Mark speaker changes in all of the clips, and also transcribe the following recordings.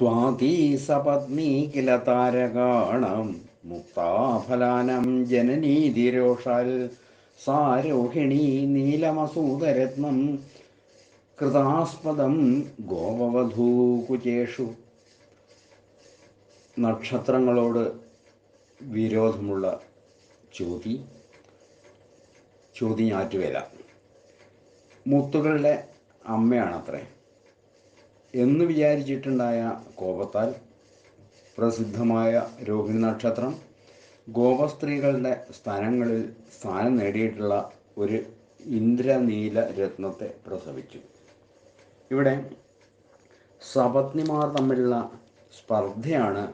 Speaker 1: സ്വാതി സപത്നീ കില താരകാണം മുക്താഫലാനം ജനനീതിരോഷാൽ സാരോഹിണി നീലമസൂതരത്നം കൃതാസ്പദം ഗോപവധൂകുചേഷു നക്ഷത്രങ്ങളോട് വിരോധമുള്ള ചോതി ചോതി ഞാറ്റുവേല. മുത്തുകളുടെ അമ്മയാണത്രേ. എന്ന് വിചാരിച്ചിട്ടുണ്ടായ കോപത്താൽ പ്രസിദ്ധമായ രോഹിണി നക്ഷത്രം ഗോപസ്ത്രീകളുടെ സ്ഥാനങ്ങളിൽ സ്ഥാനം നേടിയിട്ടുള്ള ഒരു ഇന്ദ്രനീല രത്നത്തെ പ്രസവിച്ചു. ഇവിടെ സപത്നിമാർ തമ്മിലുള്ള സ്പർദ്ധയാണ്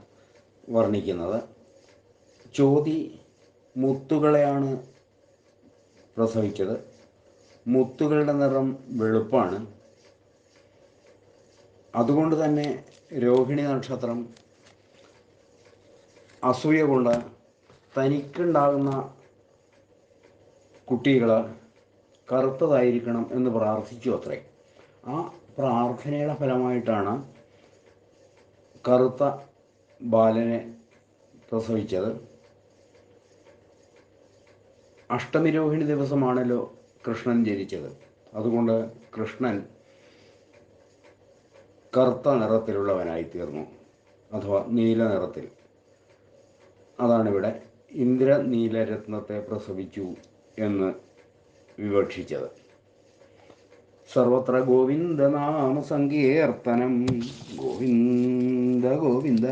Speaker 1: വർണിക്കുന്നത്. ചോതി മുത്തുകളെയാണ് പ്രസവിച്ചത്. മുത്തുകളുടെ നിറം വെളുപ്പാണ്. അതുകൊണ്ട് തന്നെ രോഹിണി നക്ഷത്രം അസൂയ കൊണ്ട് തനിക്കുണ്ടാകുന്ന കുട്ടികൾ കറുത്തതായിരിക്കണം എന്ന് പ്രാർത്ഥിച്ചു അത്രേ. ആ പ്രാർത്ഥനയുടെ ഫലമായിട്ടാണ് കറുത്ത ബാലനെ പ്രസവിച്ചത്. അഷ്ടമിരോഹിണി ദിവസമാണല്ലോ കൃഷ്ണൻ ജനിച്ചത്. അതുകൊണ്ട് കൃഷ്ണൻ കറുത്ത നിറത്തിലുള്ളവനായിത്തീർന്നു. അഥവാ നീല നിറത്തിൽ. അതാണിവിടെ ഇന്ദ്ര നീലരത്നത്തെ പ്രസവിച്ചു എന്ന് വിവക്ഷിച്ചത്. സർവത്ര ഗോവിന്ദനാമ സങ്കീർത്തനം ഗോവിന്ദ ഗോവിന്ദ.